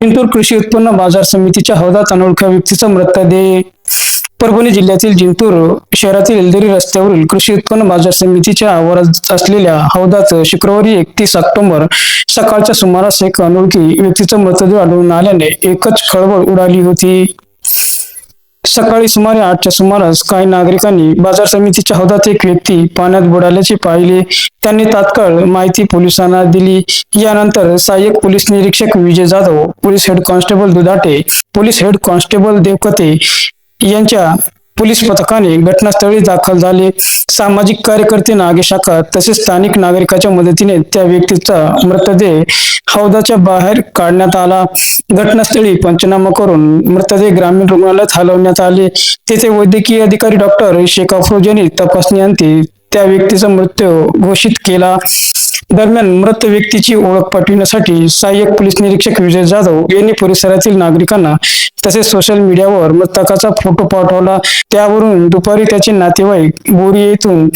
जिंतूर कृषी उत्पन्न बाजार समितीच्या हौदात अनोळख्या व्यक्तीचा मृतदेह परभणी जिल्ह्यातील जिंतूर शहरातील एलदरी रस्त्यावरील कृषी उत्पन्न बाजार समितीच्या आवारात असलेल्या हौदात शुक्रवारी एकतीस ऑक्टोबर सकाळच्या सुमारास एक अनोळखी व्यक्तीचा मृतदेह आढळून आल्याने एकच खळबळ उडाली होती. सकाळी सुमारे आठच्या सुमारास काही नागरिकांनी बाजार समितीच्या हौदात एक व्यक्ती पाण्यात बुडाल्याचे पाहिले. त्यांनी तात्काळ माहिती पोलिसांना दिली. यानंतर सहाय्यक पोलीस निरीक्षक Vijay Jadhav police head constable Dudhate police head constable Devkate यांच्या पोलीस पथकाने घटनास्थळी दाखल झाले. सामाजिक कार्यकर्ते नागेशाखा तसेच स्थानिक नागरिकाच्या मदतीने त्या व्यक्तीचा मृतदेह हौदाच्या बाहेर काढण्यात आला. घटनास्थळी पंचनामा करून मृतदेह ग्रामीण रुग्णालयात हलवण्यात आले. तेथे वैद्यकीय अधिकारी डॉक्टर शेख अफरोज यांनी तपासणी अंती त्या व्यक्तीचा मृत्यू घोषित केला. दरम्यान मृत व्यक्तीची ओळख पटविण्यासाठी सहाय्यक पोलीस निरीक्षक विजय जाधव यांनी परिसरातील नागरिकांना तसेच सोशल मीडियावर मृतकाचा फोटो पाठवला. त्यावरून दुपारी त्याचे नातेवाईक बोरी येथून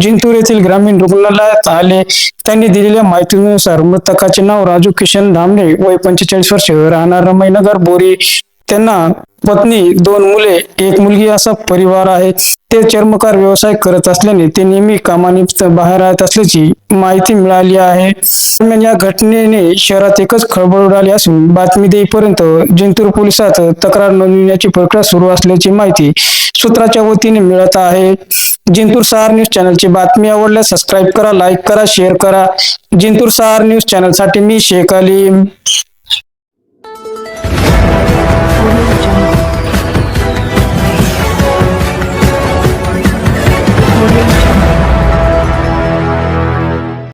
जिंतूर येथील ग्रामीण रुग्णालयात आले. त्यांनी दिलेल्या माहितीनुसार मृतकाचे नाव राजू किशन धामणे वय पंचेचाळीस वर्ष राहणार रमईनगर बोरी. त्यांना पत्नी दोन मुले एक मुलगी असा परिवार आहे. ते चर्मकार व्यवसाय करत असल्याने ते नेहमी कामानिमित्त बाहेर राहत असल्याची माहिती मिळाली आहे. दरम्यान या घटनेने शहरात एकच खळबळ उडाली असून बातमी देईपर्यंत जिंतूर पोलिसात तक्रार नोंदविण्याची प्रक्रिया सुरू असल्याची माहिती सूत्राच्या वतीने मिळत आहे. जिंतूर सहार न्यूज चॅनलची बातमी आवडल्यास सबस्क्राईब करा लाईक करा शेअर करा. जिंतूर सहार न्यूज चॅनलसाठी मी शेख अलीम.